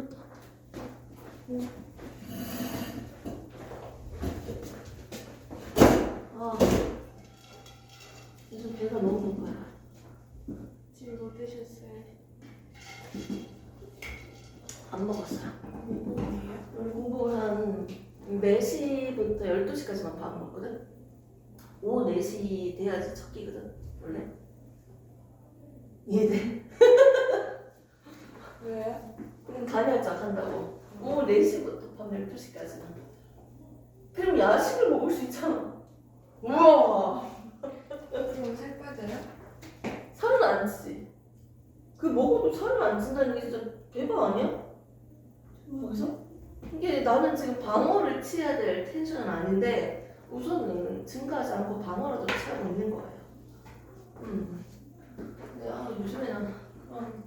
배불렀다. 아, 요즘 배가 너무 고파요. 지금 뭐 드셨어요? 안 먹었어요. 우리 공부 한 4시부터 12시까지만 밥 먹거든? 오후 4시 돼야지 첫 끼거든, 원래. 이해돼? 왜요? 그럼 간헐적 한다고. 오후 4시부터 밤 12시까지만. 그럼 야식을 먹을 수 있잖아. 우와! 그럼 살 빠져요? 살은 안 찌지. 그 먹어도 살은 안 찐다는 게 진짜 대박 아니야? 거기서? 이게 나는 지금 방어를 취해야 될 텐션은 아닌데 우선은 증가하지 않고 방어라도 취하고 있는 거예요. 음. 근데 아, 요즘에는 그런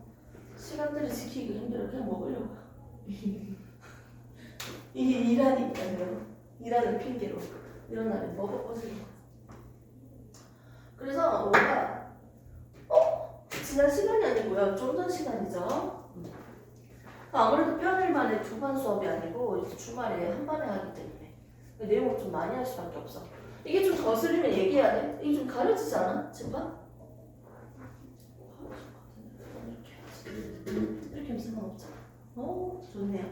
시간대를 지키기 힘들어 그냥 먹으려고. 이게 일하니까요. 일하는 핑계로 이런 날에 먹어버리고. 그래서 우리가 어? 지난 시간이 아니고요. 좀 전 시간이죠. 아무래도 평일만에 두 반 수업이 아니고 주말에 한 반에 하기 때문에 내용을 좀 많이 할 수밖에 없어. 이게 좀 거슬리면 얘기해야 돼. 이게 좀 가려지지 않아? 집안? 이렇게 하면 상관없잖아. 오, 좋네요.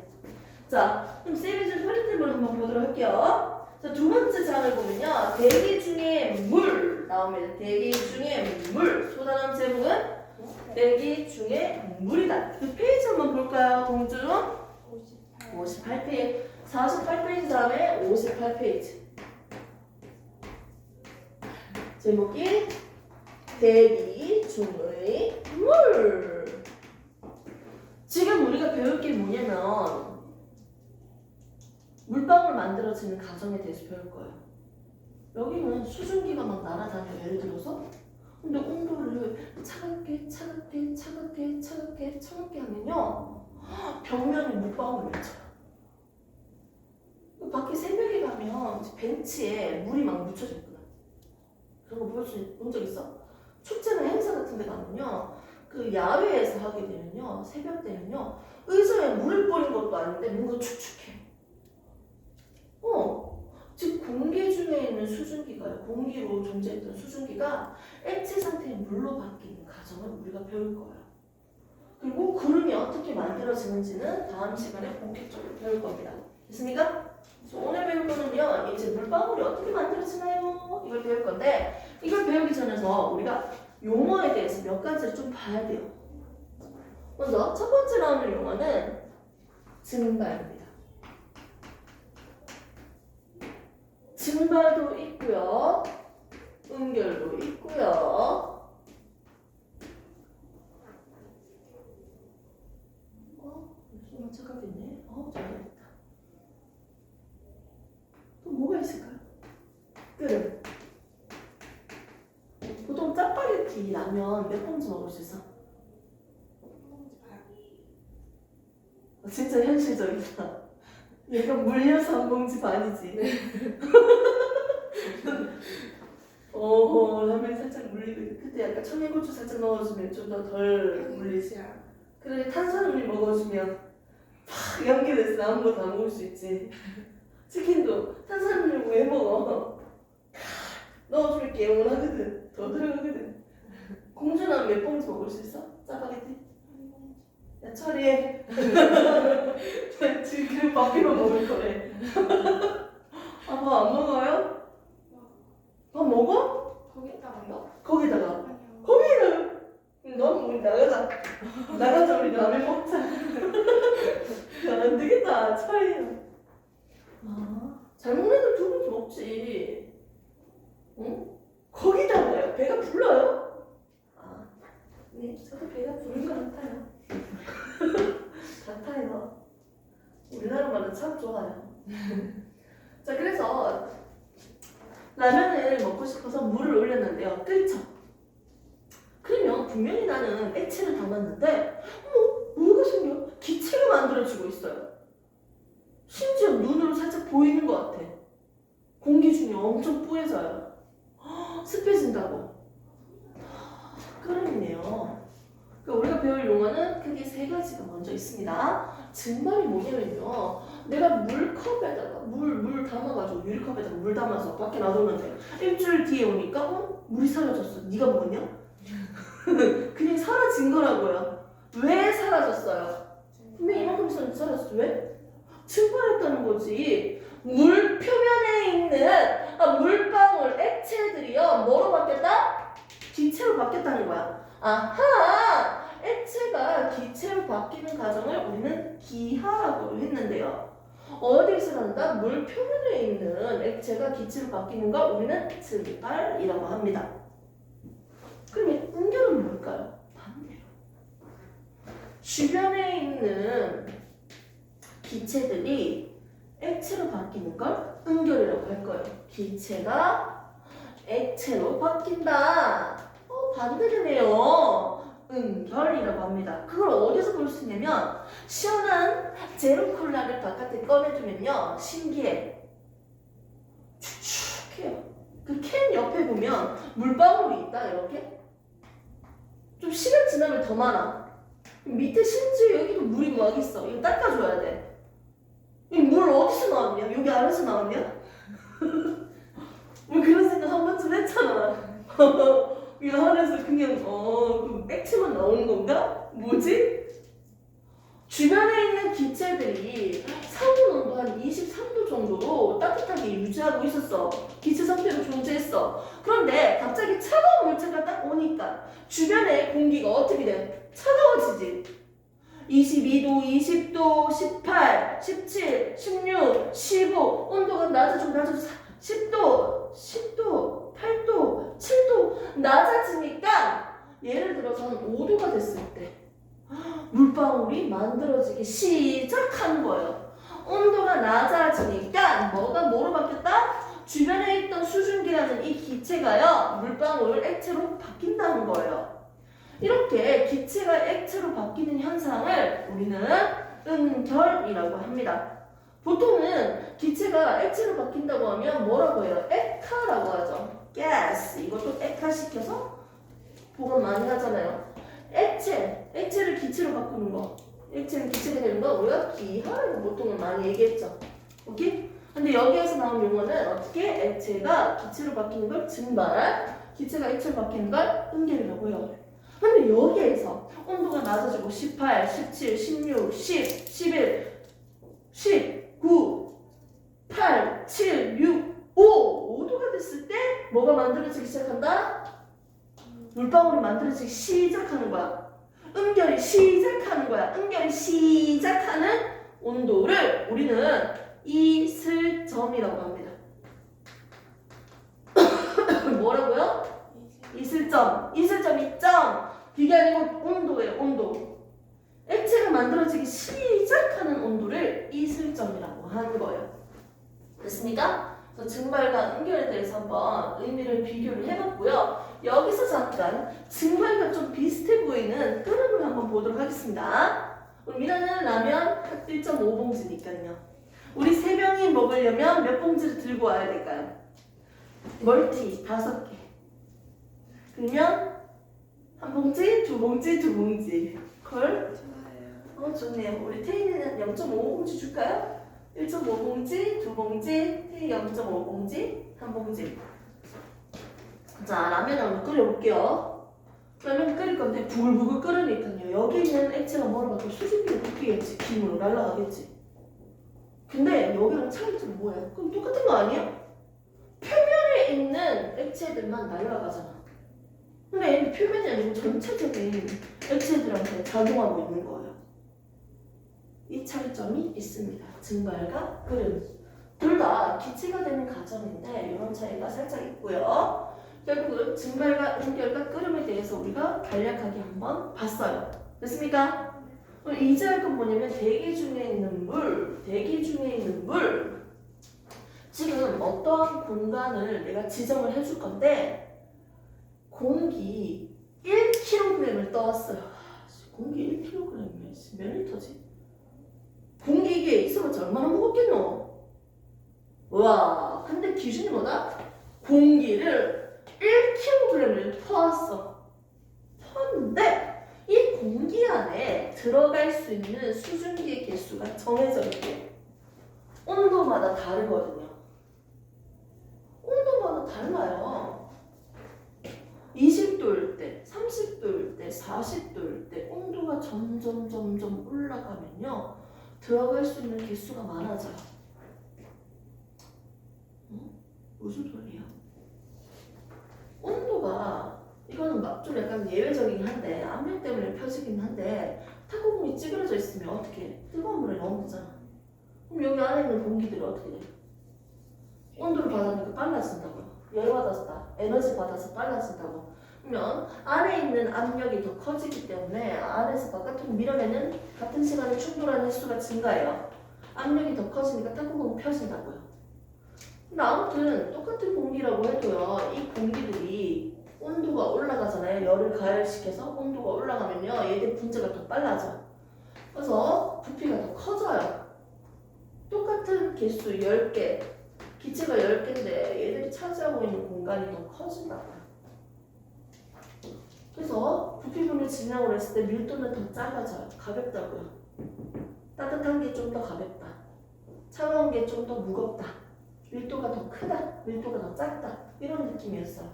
자, 그럼 준 편의점을 한번 보도록 할게요. 자, 두 번째 장을 보면요. 대기 중에 물 나옵니다. 대기 중에 물. 소단함 제목은 대기 중에 물이다. 그 페이지 한번 볼까요? 58 58페이지. 48페이지 다음에 58페이지. 제목이 대기 중의 물. 지금 우리가 배울 게 뭐냐면 물방울 만들어지는 과정에 대해서 배울 거예요. 여기는 수증기가 막 날아다녀. 예를 들어서 근데 온도를 차갑게 차갑게 차갑게 차갑게 차갑게 하면요 벽면에 물방울이 맺혀요. 그 밖에 새벽에 가면 벤치에 물이 막 묻혀져 있거든. 그런 거본적 있어? 축제나 행사 같은 데 가면요 그 야외에서 하게 되면요 새벽 때면요 의자에 물을 뿌린 것도 아닌데 뭔가 축축해. 어. 즉 공기 중에 있는 수증기가요. 공기로 존재했던 수증기가 액체 상태의 물로 바뀌는 과정을 우리가 배울 거예요. 그리고 구름이 어떻게 만들어지는지는 다음 시간에 본격적으로 배울 겁니다. 됐습니까? 그래서 오늘 배울 거는요, 이제 물방울이 어떻게 만들어지나요? 이걸 배울 건데, 이걸 배우기 전에서 우리가 용어에 대해서 몇 가지를 좀 봐야 돼요. 먼저 첫 번째 나오는 용어는 증발입니다. 증발도 있고요. 응결도 있고요. 어? 손만 착각했네. 어, 잘했다. 또 뭐가 있을까요? 끝. 보통 짜파게티 라면 몇 봉지 먹을 수 있어? 어, 진짜 현실적이다. 얘가 물려서 한 봉지 반이지. 어, 라면 살짝 물리고 있- 그때 약간 청양고추 살짝 넣어주면 좀 더 덜 물리지. 그래 탄산음료 먹어주면 팍 연결해서 아무것도 안 먹을 수 있지. 치킨도 탄산음료 왜 먹어? 넣어주면 개운하거든. 더 들어가거든. 공주는 몇 봉지 먹을 수 있어? 짜파게티? 야 처리해. 지금 밥비로 먹을 거래. 아밥안 먹어요? 밥 먹어? 거기다가요? 거기다가 아니요 거기는 너무 우리 나가자. 나가자 우리 라면 먹자. 야, 안 되겠다 차이야. 아잘 먹는 애들 두 봉지 먹지. 응? 거기다가요. 배가 불러요? 아, 네, 저도 배가 부른 것 같아요. 같아요. 우리나라 말은 참 좋아요. 자, 그래서 라면을 먹고 싶어서 물을 올렸는데요. 끓죠? 그러면 분명히 나는 액체를 담았는데, 어머, 뭐가 생겨? 기체가 만들어지고 있어요. 심지어 눈으로 살짝 보이는 것 같아. 공기 중에 엄청 뿌얘져요. 헉, 습해진다고. 끓음이네요. 그러니까 우리가 배울 용어는 크게 세 가지 가지가 먼저 있습니다. 증발이 뭐냐면요. 내가 물컵에다가 물, 물 담아가지고 유리컵에다가 물 담아서 밖에 놔뒀는데 일주일 뒤에 오니까 어? 물이 사라졌어. 네가 먹었냐? 그냥 사라진 거라고요. 왜 사라졌어요? 근데 이만큼 사라졌어. 왜? 증발했다는 거지. 물 표면에 있는 아, 물방울 액체들이요. 뭐로 바뀌었다? 기체로 바뀌었다는 거야. 아하! 액체가 기체로 바뀌는 과정을 우리는 기하라고 했는데요. 어디서 난다? 물 표면에 있는 액체가 기체로 바뀌는 걸 우리는 증발이라고 합니다. 그러면 응결은 뭘까요? 반대로. 주변에 있는 기체들이 액체로 바뀌는 걸 응결이라고 할 거예요. 기체가 액체로 바뀐다. 어, 반대되네요. 응결이라고 합니다. 그걸 어디서 볼 수 있냐면 시원한 제로 콜라를 바깥에 꺼내주면요 신기해 축축해요. 그 캔 옆에 보면 물방울이 있다 이렇게 좀 시간 지나면 더 많아. 밑에 심지어 여기도 물이 막 있어. 이거 닦아줘야 돼. 이물 어디서 나왔냐? 여기 안에서 나왔냐? 뭐 그런 생각 한 번쯤 했잖아. 이 안에서 그냥 어, 그 액체만 나오는 건가? 뭐지? 주변에 있는 기체들이 상온 온도 한 23도 정도로 따뜻하게 유지하고 있었어. 기체 상태로 존재했어. 그런데 갑자기 차가운 물체가 딱 오니까 주변에 공기가 어떻게 돼? 차가워지지. 22도, 20도, 18, 17, 16, 15 온도가 낮아지고 낮아져 10도, 10도, 8도, 7도 낮아지니까 예를 들어서 한 5도가 됐을 때 물방울이 만들어지기 시작하는 거예요. 온도가 낮아지니까 뭐가 뭐로 바뀌었다? 주변에 있던 수증기라는 이 기체가요 물방울 액체로 바뀐다는 거예요. 이렇게 기체가 액체로 바뀌는 현상을 우리는 은결이라고 합니다. 보통은 기체가 액체로 바뀐다고 하면 뭐라고 해요? 액화라고 하죠. gas 이것도 액화시켜서 보건 많이 하잖아요. 액체, 액체를 기체로 바꾸는 거. 액체를 기체가 되는 거 우리가 기하라고 보통은 많이 얘기했죠. 오케이? 근데 여기에서 나온 용어는 어떻게 액체가 기체로 바뀌는 걸 증발, 기체가 액체로 바뀌는 걸 응결이라고 해요. 근데 여기에서 온도가 낮아지고 18, 17, 16, 10, 11, 19, 8, 7, 6, 5, 5도가 됐을 때 뭐가 만들어지기 시작한다? 물방울이 만들어지기 시작하는 거야. 응결이 시작하는 거야. 응결이 시작하는 온도를 우리는 이슬점이라고 합니다. 뭐라고요? 이슬점. 이슬점이 점. 그게 아니고 온도예요. 온도. 액체가 만들어지기 시작하는 온도를 이슬점이라고 하는 거예요. 됐습니까? 그래서 증발과 응결에 대해서 한번 의미를 비교를 해봤고요. 여기서 잠깐 증발과 좀 비슷해 보이는 흐름을 한번 보도록 하겠습니다. 우리 미나는 라면 1.5봉지니까요. 우리 세 명이 먹으려면 몇 봉지를 들고 와야 될까요? 멀티 다섯 개. 그러면 한 봉지, 두 봉지, 두 봉지. 콜? 좋아요. 어 좋네요. 우리 태인이는 0.5봉지 줄까요? 1.5봉지, 두 봉지, 태인 0.5봉지, 한 봉지. 자 라면 한번 끓여볼게요. 라면 끓일 건데 부글부글 끓으니까요. 여기 있는 액체가 뭐로 바뀌어? 수증기로 바뀌겠지. 김으로 날아가겠지. 근데 여기랑 차이점이 뭐예요? 그럼 똑같은 거 아니야? 표면에 있는 액체들만 날아가잖아. 근데 표면이 아니고 전체적인 액체들한테 작용하고 있는 거예요. 이 차이점이 있습니다. 증발과 끓음. 둘다 기체가 되는 과정인데 이런 차이가 살짝 있고요. 결국은 증발과 응결과 끓음에 대해서 우리가 간략하게 한번 봤어요. 됐습니까? 그럼 이제 할 건 뭐냐면 대기 중에 있는 물, 대기 중에 있는 물. 지금 어떠한 공간을 내가 지정을 해줄 건데 공기 1kg을 떠왔어요. 공기 1kg이면 몇 리터지? 공기 이게 있어봤자 얼마나 무겁겠노? 와, 근데 기준이 뭐다? 공기를 1kg을 퍼왔어. 퍼왔는데 이 공기 안에 들어갈 수 있는 수증기의 개수가 정해져 있대. 온도마다 다르거든요. 온도마다 달라요. 20도일 때, 30도일 때, 40도일 때 온도가 점점 점점 올라가면요. 들어갈 수 있는 개수가 많아져요. 어? 무슨 소리야? 온도가 이거는 막 좀 약간 예외적이긴 한데 압력 때문에 펴지긴 한데 탁구공이 찌그러져 있으면 어떻게 해? 뜨거운 물에 넣으면 되잖아. 그럼 여기 안에 있는 공기들이 어떻게 돼? 온도를 받으니까 빨라진다고요. 열 받았다. 에너지 받아서 빨라진다고. 그러면 안에 있는 압력이 더 커지기 때문에 안에서 바깥으로 밀어내는 같은 시간에 충돌하는 횟수가 증가해요. 압력이 더 커지니까 탁구공이 펴진다고요. 근데 아무튼 똑같은 공기라고 해도요, 이 공기들이 온도가 올라가잖아요. 열을 가열시켜서 온도가 올라가면요, 얘들 분자가 더 빨라져. 그래서 부피가 더 커져요. 똑같은 개수 10개, 기체가 10개인데 얘들이 차지하고 있는 공간이 더 커진다고요. 그래서 부피분을 진행을 했을 때 밀도는 더 작아져요. 가볍다고요. 따뜻한 게 좀 더 가볍다. 차가운 게 좀 더 무겁다. 밀도가 더 크다. 밀도가 더 작다. 이런 느낌이었어요.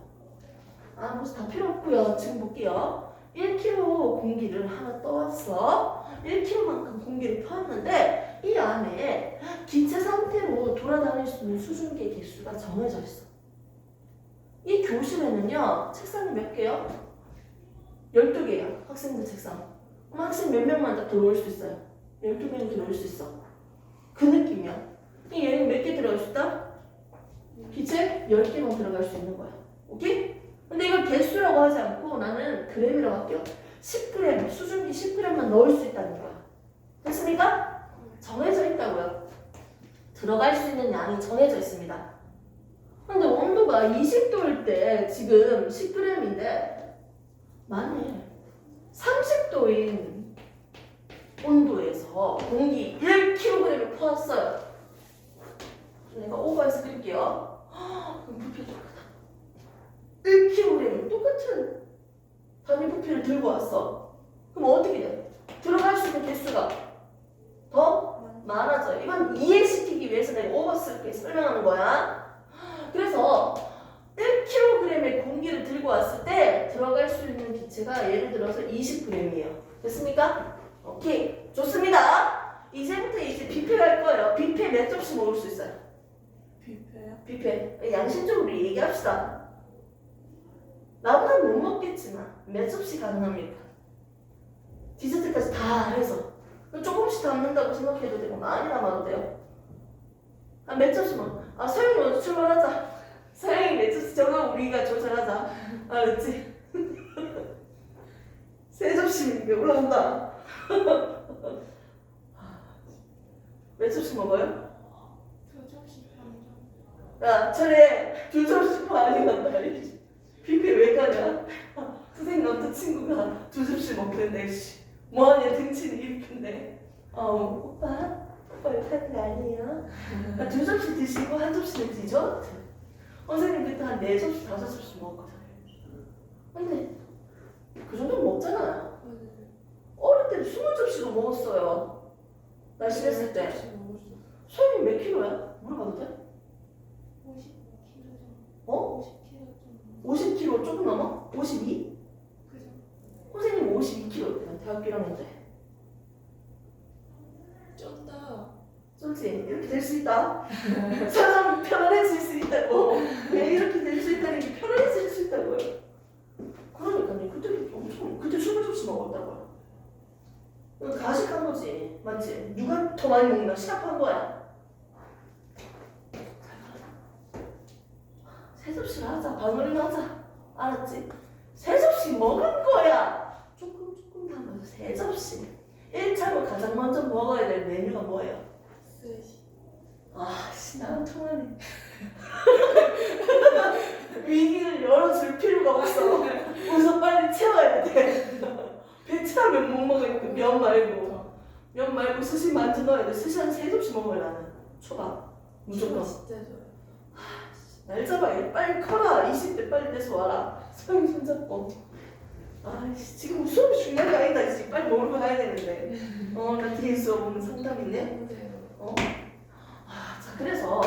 아, 무슨 다 필요 없고요. 지금 볼게요. 1kg 공기를 하나 떠왔어. 1kg만큼 공기를 퍼왔는데 이 안에 기체 상태로 돌아다닐 수 있는 수증기의 개수가 정해져 있어. 이 교실에는요, 책상이 몇 개요? 12개예요. 학생들 책상. 그럼 학생 몇 명만 다 들어올 수 있어요? 12명이 들어올 수 있어. 그 느낌이야. 이 얘는 몇 개 들어갈 수 있다? 기체 10개만 들어갈 수 있는 거야. 오케이? 근데 이걸 개수라고 하지 않고 나는 그램이라고 할게요. 10g, 수증기 10g만 넣을 수 있다는 거야. 됐습니까? 정해져 있다고요. 들어갈 수 있는 양이 정해져 있습니다. 근데 온도가 20도일 때 지금 10g인데 만일 30도인 온도에서 공기 1kg을 퍼왔어요. 내가 오버해서 그릴게요. 그럼 부피가 더 크다. 1kg 똑같은 단위 부피를 들고 왔어. 그럼 어떻게 돼? 들어갈 수 있는 개수가 더 많아져요. 이건 이해시키기 위해서 내가 오버스럽게 설명하는 거야. 그래서 1kg의 공기를 들고 왔을 때 들어갈 수 있는 기체가 예를 들어서 20g이에요. 됐습니까? 오케이. 좋습니다. 이제부터 이제 뷔페 갈 거예요. 뷔페 몇 접시 먹을 수 있어요? 뷔페요? 뷔페. 양심적으로 얘기합시다. 나보다 못 먹겠지만 몇 접시 가능합니까? 디저트까지 다 해서 조금씩 담는다고 생각해도 되고 많이 담아도 돼요. 아, 몇 접시만. 아 서영이 먼저 출발하자. 서영이 몇 접시 저거 우리가 조절하자. 알았지? 세 접시면 게 올라온다. 몇 접시 먹어요? 두 접시 반 정도. 야, 철에 두 접시 많이 간다. 이 뷔페 왜 가냐? 선생님 남자 친구가 두 접시 먹는데 씨. 뭐하냐 등치는 이렇게인데. 어, 오빠, 오빠 이렇게 하는 거 아니에요? 아, 두 접시 드시고 한 접시는 디저트. 선생님 그때 한 네 접시, 다섯 접시 먹거든. 근데 그 정도는 먹잖아요. 어릴 때 스물 접시도 먹었어요. 날씬했을 때. 소영이 몇 킬로야? 물어봐도 돼? 50kg 정도. 어? 50kg 정도. 50kg 조금 넘어? 52? 그죠? 선생님 52kg 대학교 1학년 때. 쩐다. 솔직히 이렇게 될 수 있다. 사람 편안해질 수 있다고. 왜 이렇게 될 수 있다는 게 편안해질 수 있다고요. 그러니까요. 그때 엄청 그때 스물 접시 먹었다고요. 이거 가식한 거지, 맞지? 누가 더 많이 먹나 시합한 거야. 세 접시를 하자, 반올림 하자, 알았지? 세 접시 먹은 거야. 세 접시. 1차로 가장 먼저 먹어야 될 메뉴가 뭐예요? 스시. 아, 씨, 나랑 통하네. 위기를 열어줄 필요가 없어. 우선 빨리 채워야 돼. 배 채우면 못 먹으니까 면 말고. 면 말고 스시 만져 넣어야 돼. 스시 한 세 접시 먹어요, 나는. 초밥. 무조건. 진짜 좋아요. 날 잡아. 빨리 커라. 20대 빨리 돼서 와라. 소영이 손잡고. 아이씨 지금 수업이 중요한 게 아니다. 지금 빨리 먹으러 가야 되는데. 어 나 뒤에 수업 오는 상담 있네. 어? 아, 자 그래서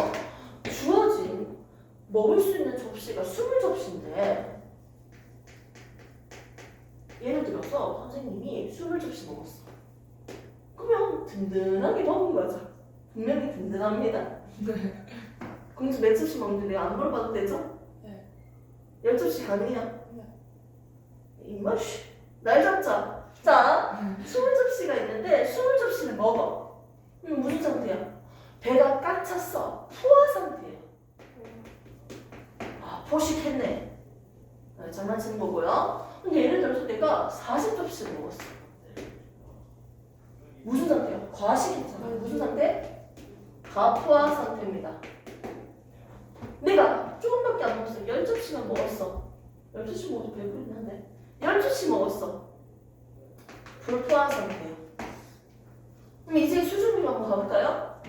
주어진 먹을 수 있는 접시가 20접시인데 예를 들어서 선생님이 20접시 먹었어. 그러면 든든하게 먹은 거죠. 분명히 든든합니다. 그래서 몇 접시 먹는데 내가 안 물어봐도 되죠? 네. 10접시 가능해요? 네. 이마씨 날 잡자. 자, 20접시가 있는데 20접시를 먹어. 그럼 무슨 상태야? 배가 꽉 찼어. 포화 상태예요. 아, 포식했네. 아, 장난치는 거고요. 근데 예를 들어서 내가 40접시를 먹었어. 무슨 상태야? 과식했잖아. 무슨 상태? 가포화 상태입니다. 내가 조금밖에 안 먹었어. 10접시만 먹었어. 12시 먹어도 배부르긴 한데. 12시 먹었어. 불포화 상태예요. 그럼 이제 한번 가볼까요?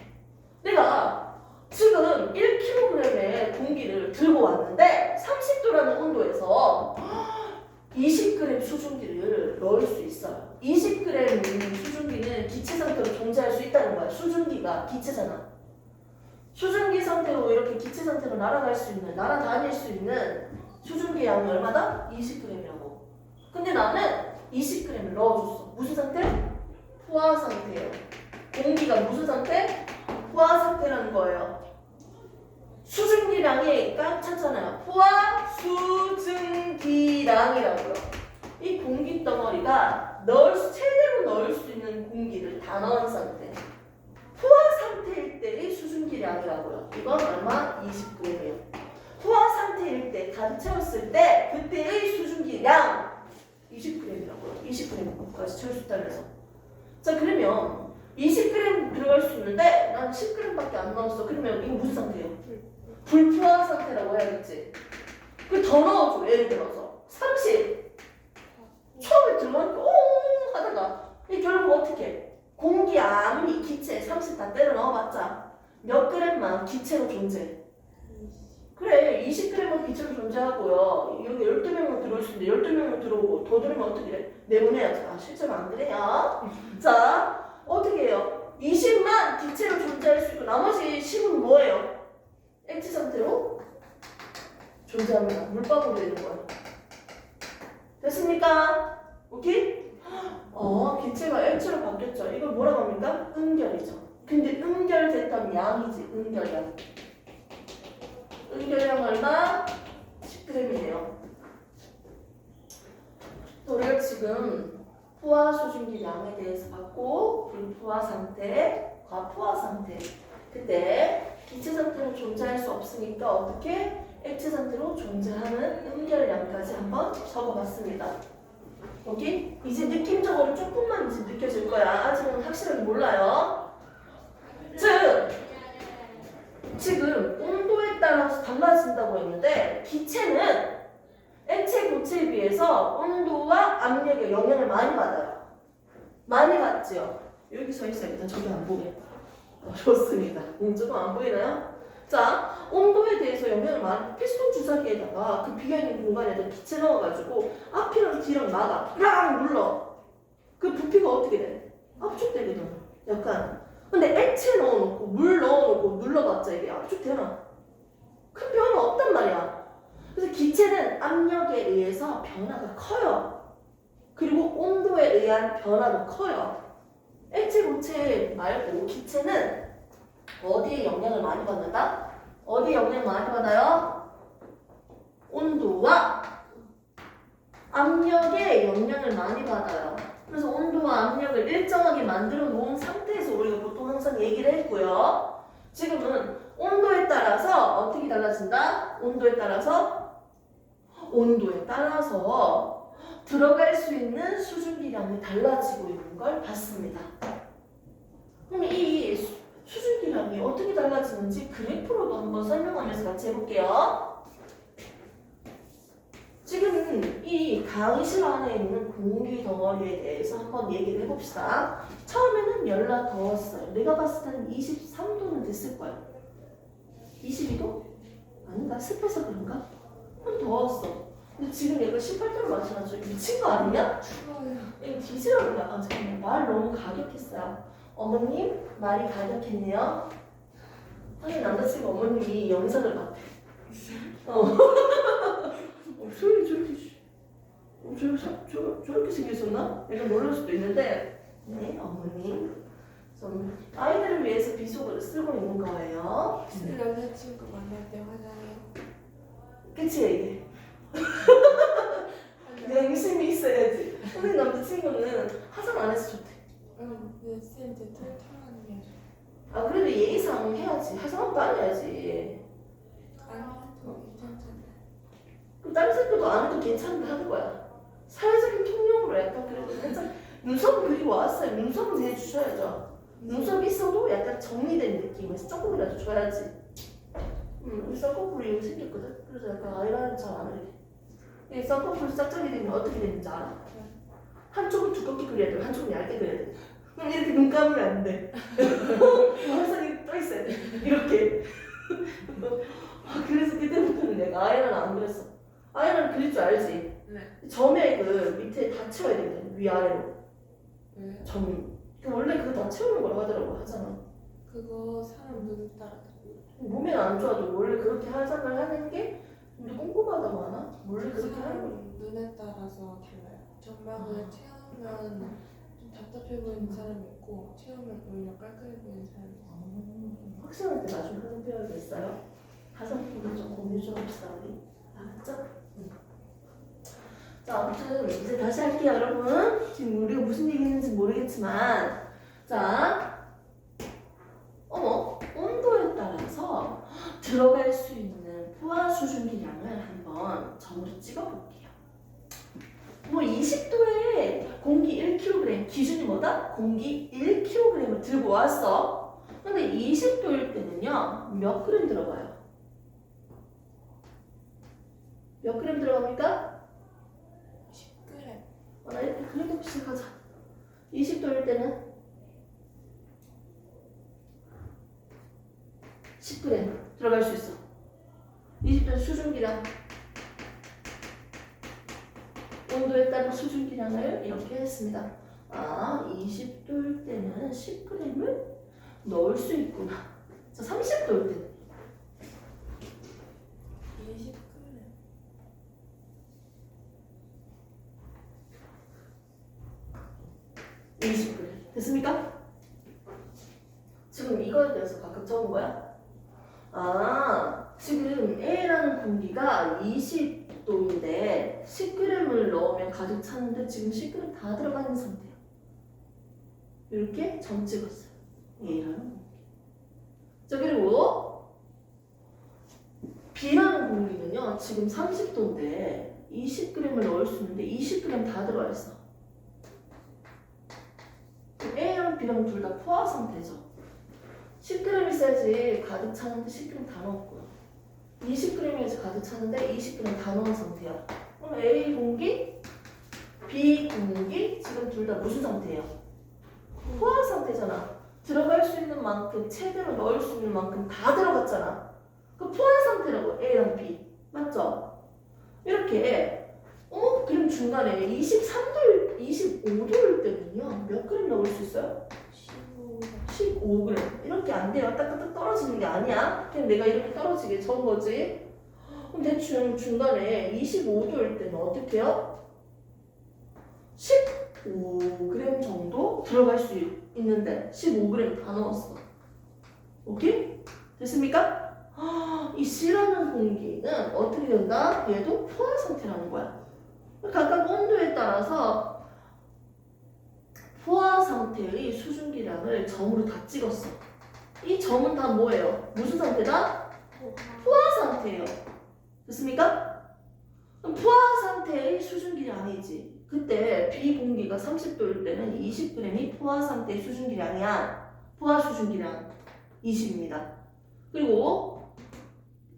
내가 지금 1kg의 공기를 들고 왔는데 30도라는 온도에서 20g 수증기를 넣을 수 있어요. 20g 수증기는 기체 상태로 존재할 수 있다는 거야. 수증기가 기체잖아. 수증기 상태로 이렇게 기체 상태로 날아갈 수 있는, 날아다닐 수 있는 수증기 양이 얼마다? 20g이라고. 근데 나는 20g을 넣어줬어. 무슨 상태? 포화 상태예요. 공기가 무슨 상태? 포화 상태라는 거예요. 수증기량이 꽉 찼잖아요. 포화 수증기량이라고요. 이 공기 덩어리가 넣을 수, 최대로 넣을 수 있는 공기를 다 넣은 상태. 포화 상태일 때의 수증기량이라고요. 이건 얼마? 20g이에요. 포화 상태일 때 가득 채웠을 때 그때의 수증기량 20g이라고요. 20g까지 채울 수 있다 그래서. 자 그러면 20g 들어갈 수 있는데 난 10g밖에 안 넣었어. 그러면 이거 무슨 상태예요? 불포화 상태라고 해야겠지. 그 더 넣어줘. 예를 들어서 30. 처음에 들어가니까 오 하다가 이 결국 어떻게? 해? 공기 아무리 기체 30 다 때려 넣어봤자 몇 그램만 기체로 존재. 그래 20g은 기체로 존재하고요. 여기 12명만 들어올 수 있는데 12명만 들어오고 더 들으면 어떻게 돼? 내보내야지. 아 실제로 안 그래요? 자 어떻게 해요? 20만 기체로 존재할 수 있고 나머지 10은 뭐예요? 액체 상태로 존재합니다. 물방울이 되는 거예요. 됐습니까? 오케이? 어, 기체가 액체로 바뀌었죠. 이걸 뭐라고 합니까? 응결이죠. 근데 응결됐다면 양이지, 응결량. 응결량 얼마? 10g이에요. 우리가 지금 포화 수증기 양에 대해서 봤고, 불포화 상태, 과포화 상태. 그때 기체 상태로 존재할 수 없으니까 어떻게 액체 상태로 존재하는 응결량까지 한번 적어봤습니다. 오케이? 이제 느낌적으로 조금만 이제 느껴질 거야. 아직은 확실하게 몰라요. 즉, 지금 온도에 따라서 달라진다고 했는데 기체는 액체 고체에 비해서 온도와 압력에 영향을 많이 받아요. 많이 받지요. 여기 서 있어야겠다. 저기 안 보게. 어, 좋습니다. 음, 조금 안 보이나요? 자, 온도에 대해서 영향을 많이 피스톤 주사기에다가 그 비어있는 공간에다 기체 넣어가지고 앞이랑 뒤랑 막아. 랑 눌러. 그 부피가 어떻게 돼? 압축되거든. 약간. 근데 액체 넣어놓고 물 넣어놓고 눌러봤자 이게 압축 되나? 큰 변화 없단 말이야. 그래서 기체는 압력에 의해서 변화가 커요. 그리고 온도에 의한 변화도 커요. 액체 고체 말고 기체는 어디에 영향을 많이 받는다? 어디에 영향을 많이 받아요? 온도와 압력에 영향을 많이 받아요. 그래서 온도와 압력을 일정하게 만들어 놓은 상태에서 우리가 보통 항상 얘기를 했고요. 지금은 온도에 따라서 어떻게 달라진다? 온도에 따라서 온도에 따라서 들어갈 수 있는 수증기량이 달라지고 있는 걸 봤습니다. 그럼 이 수- 수증기량이 어떻게 달라지는지 그래프로도 한번 설명하면서 같이 해볼게요. 지금 이 강의실 안에 있는 공기 덩어리에 대해서 한번 얘기를 해봅시다. 처음에는 열나 더웠어요. 내가 봤을 때는 23도는 됐을 거야. 22도? 아닌가? 습해서 그런가? 좀 더웠어. 근데 지금 얘가 18도로 나타났죠. 미친 거 아니냐? 추워요. 이거 뒤지라고 아 잠깐만 말 너무 가격했어요. 어머님 말이 가격했네요. 사실 남자친구 어머님이 영상을 봤대. 어. 어 저렇게 저렇게 어, 저, 저, 저, 저렇게 생겼었나? 약간 놀랄 수도 있는데 네 어머님 좀 아이들을 위해서 비속어를 쓰고 있는 거예요. 남자친구 만날 때 화장해요. 그치 이게 양심이 있어야지. 근데 남자친구는 화장 안 해서 좋대. 응, 근데 쌤 이제 털털하는 게아 그래도 예의상 해야지 화장도 안 해야지 아니, 또 괜찮잖아. 그럼 다른 새끼도 안 해도 괜찮은데 하는 거야 사회적인 통용으로 약간 그래도 살짝 눈썹 그리고 왔어요. 눈썹은 해주셔야죠. 눈썹 있어도 약간 정리된 느낌에서 조금이라도 줘야지. 음, 이 쌍꺼풀이 여기 생겼거든? 그래서 약간 아이라인 잘안 하게 이 쌍꺼풀 짝짝이 되면 어떻게 되는지 알아? 한쪽은 두껍게 그려야 되고 한쪽은 얇게 그려야 돼. 그럼 이렇게 눈 감으면 안 돼. 화장이 떠 있어야 돼. 이렇게. 아, 그래서 그때부터는 내가 아이라인 안 그렸어. 아이라인 그릴 줄 알지? 네. 점액을 밑에 다 채워야 되거든 위아래로 왜? 점그 원래 그거 다 채우는 거라고 하더라고 하잖아 그거 사람 눈 따라. 몸에 안 좋아도 원래 그렇게 화장을 하는 게 근데 꼼꼼하다고 하나? 원래 그렇게 하는 거 사람 눈에 따라서 달라요. 점막을 아. 채우면 좀 답답해 보이는 사람이 있고 채우면 오히려 깔끔해 보이는 사람이 있어요. 음, 확실할 때 나중에 화장 배워야겠어요 화장품을 좀 공유 좀 합시다 우리 알았죠? 응. 자 아무튼 이제 다시 할게요 여러분 지금 우리가 무슨 얘기 했는지 모르겠지만 자 어머 온도에 따라서 들어갈 수 있는 포화 수증기량을 한번 점으로 찍어볼게요 뭐 20도에 공기 1kg 기준이 뭐다? 공기 1kg을 들고 왔어 근데 20도일 때는요 몇 그램 들어가요? 몇 그램 들어갑니까? 10g. 어, 나 이렇게 그래도 시작하자 20도일 때는 10g 들어갈 수 있어. 20도 수증기량 온도에 따른 수증기량을 이렇게 했습니다. 아 20도일 때는 10g을 넣을 수 있구나. 자 30도일 때는 20g. 20g 됐습니까? 지금 이거에 대해서 각각 적은 거야? 아 지금 A라는 공기가 20도인데 10g을 넣으면 가득 차는데 지금 10g 다 들어가 있는 상태야 이렇게 점 찍었어요 A라는 공기 자 그리고 B라는 공기는요 지금 30도인데 20g을 넣을 수 있는데 20g 다 들어가 있어 B랑 둘다 포화 상태죠. 10g 있어야지 가득 차는데 10g 다 넣었고요. 20g이어야지 가득 차는데 20g 다 넣은 상태야. 그럼 A 공기, B 공기 지금 둘 다 무슨 상태예요? 포화 상태잖아. 들어갈 수 있는 만큼 최대로 넣을 수 있는 만큼 다 들어갔잖아. 그 포화 상태라고 A랑 B 맞죠? 이렇게 어 그럼 중간에 23도일 25도일 때는요 몇 그램 넣을 수 있어요? 15g. 15g 이렇게 안 돼요 딱딱딱 떨어지는 게 아니야 그냥 내가 이렇게 떨어지게 적은 거지 그럼 대충 중간에 25도일 때는 어떻게 해요? 15g 정도 들어갈 수 있는데 15g 다 넣었어 오케이? 됐습니까? 아, 이 C라는 공기는 어떻게 된다? 얘도 포화 상태라는 거야 각각 온도에 따라서 포화 상태의 수증기량을 점으로 다 찍었어. 이 점은 다 뭐예요? 무슨 상태다? 포화 상태예요. 됐습니까? 포화 상태의 수증기량이지. 그때 B 공기가 30도일 때는 20g이 포화 상태의 수증기량이야. 포화 수증기량 20입니다. 그리고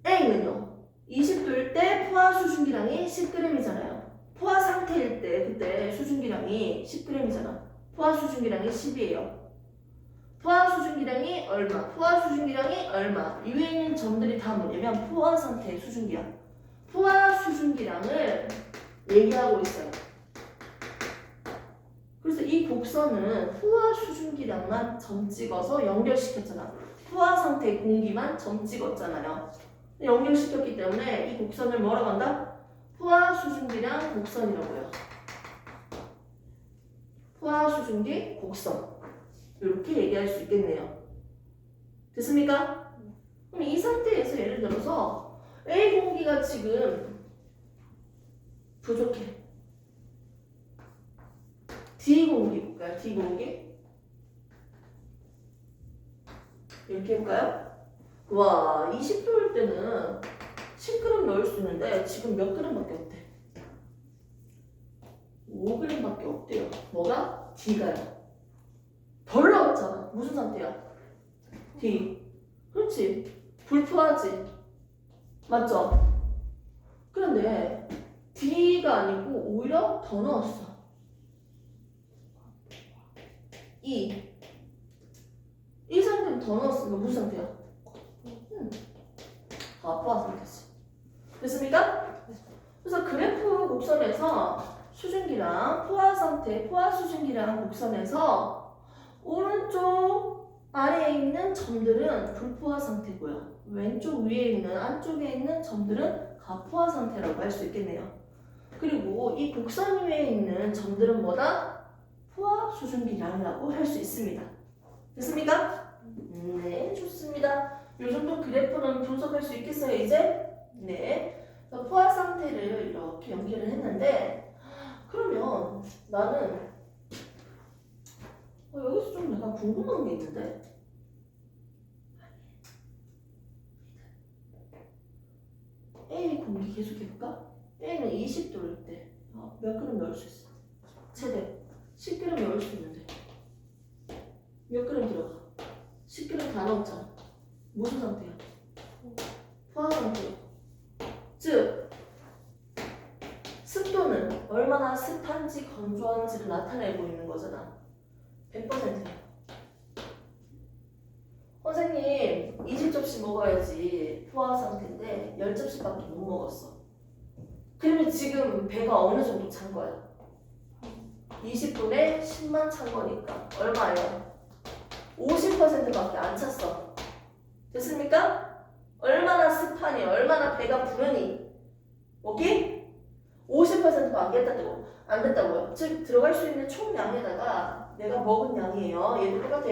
A는요. 20도일 때 포화 수증기량이 10g이잖아요. 포화 상태일 때 그때 수증기량이 10g이잖아. 포화 수증기량이 10이에요. 포화 수증기량이 얼마? 포화 수증기량이 얼마? 이 위에 있는 점들이 다 뭐냐면 포화 상태의 수증기량. 포화 수증기량을 얘기하고 있어요. 그래서 이 곡선은 포화 수증기량만 점 찍어서 연결시켰잖아. 포화 상태의 공기만 점 찍었잖아요. 연결시켰기 때문에 이 곡선을 뭐라고 한다? 포화 수증기량 곡선이라고요. 포화 수증기 곡선. 이렇게 얘기할 수 있겠네요. 됐습니까? 그럼 이 상태에서 예를 들어서 A 공기가 지금 부족해. D 공기 볼까요? D 공기. 이렇게 해볼까요? 와, 20도일 때는 10g 넣을 수 있는데 지금 몇 g밖에 없대? 5g밖에 없대요. 뭐가? D가요. 덜 나왔잖아. 무슨 상태야? D. 그렇지. 불포하지. 맞죠? 그런데 D가 아니고 오히려 더 넣었어. E. 이 상태는 더 넣었으면 무슨 상태야? 응. 아빠 상태지. 됐습니까? 그래서 그래프 곡선에서 수증기랑 포화 상태, 포화 수증기랑 곡선에서 오른쪽 아래에 있는 점들은 불포화 상태고요. 왼쪽 위에 있는 안쪽에 있는 점들은 가포화 상태라고 할 수 있겠네요. 그리고 이 곡선 위에 있는 점들은 뭐다? 포화 수증기량이라고 할 수 있습니다. 됐습니까? 음, 네, 좋습니다. 요 정도 그래프는 분석할 수 있겠어요, 이제? 네. 그래서 포화 상태를 이렇게 연결을 했는데, 그러면 나는 어, 여기서 좀 내가 궁금한 게 있는데. A 공기 계속 해볼까? A는 20도일 때, 어, 몇 그램 넣을 수 있어? 최대 10g 넣을 수 있는데. 몇 그램 들어가? 10g 다 넣었잖아. 무슨 상태야? 포화 상태. 즉, 습도는 얼마나 습한지 건조한지를 나타내고 있는 거잖아. 100%야. 선생님, 20접시 먹어야지 포화 상태인데 10접시밖에 못 먹었어. 그러면 지금 배가 어느 정도 찬 거야? 20분에 10만 찬 거니까 얼마예요? 50%밖에 안 찼어. 됐습니까? 얼마나 습하니? 얼마나 배가 부르니? 오케이? 50%가 안 됐다고 안 됐다고요. 즉 들어갈 수 있는 총 양에다가 내가 먹은 양이에요. 얘도 똑같아.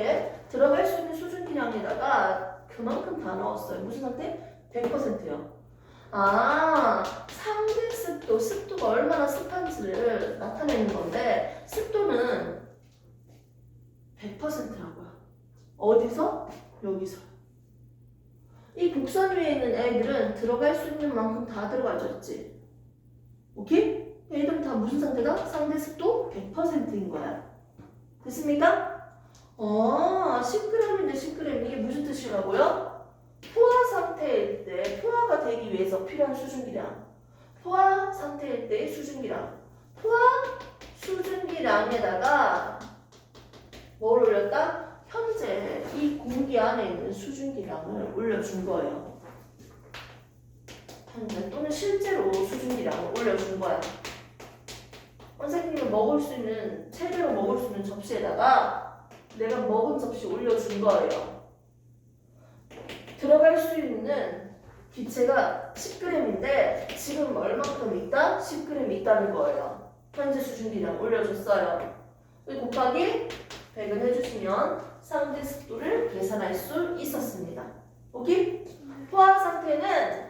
들어갈 수 있는 수증기량에다가 그만큼 다 넣었어요. 무슨 상태? 100%요. 아, 상대 습도, 습도가 얼마나 습한지를 나타내는 건데 습도는 100%라고요. 어디서? 여기서. 이 곡선 위에 있는 애들은 들어갈 수 있는 만큼 다 들어가져 있지. 오케이? 얘들은 다 무슨 상태다? 상대 습도 100%인 거야. 됐습니까? 어, 10g인데 10g 이게 무슨 뜻이라고요? 포화 상태일 때 포화가 되기 위해서 필요한 수증기량. 포화 상태일 때의 수증기량. 포화 수증기량에다가 뭘 올렸다? 현재 이 공기 안에 있는 수증기량을 올려준 거예요. 현재 또는 실제로 수증기량을 올려준 거야. 선생님이 먹을 수 있는 최대로 먹을 수 있는 접시에다가 내가 먹은 접시 올려준 거예요. 들어갈 수 있는 기체가 10g인데 지금 얼마큼 있다? 10g 있다는 거예요. 현재 수증기량 올려줬어요. 그리고 곱하기 100은 해주시면 상대 습도를 계산할 수 있었습니다. 오케이? 포화 상태는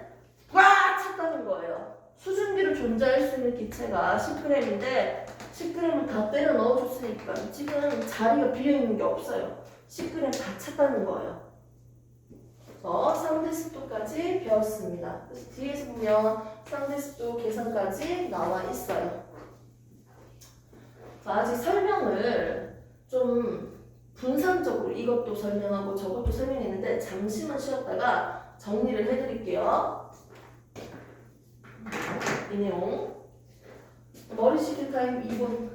꽉 찼다는 거예요. 수증기로 존재할 수 있는 기체가 10g인데 10g을 다 때려 넣어줬으니까 지금 자리가 비어있는 게 없어요. 10g 다 찼다는 거예요. 그래서 상대 습도까지 배웠습니다. 그래서 뒤에서 보면 상대 습도 계산까지 나와 있어요. 자, 아직 설명을 좀 분산적으로 이것도 설명하고 저것도 설명했는데 잠시만 쉬었다가 정리를 해드릴게요. 이 내용 머리 식힐 타임 2분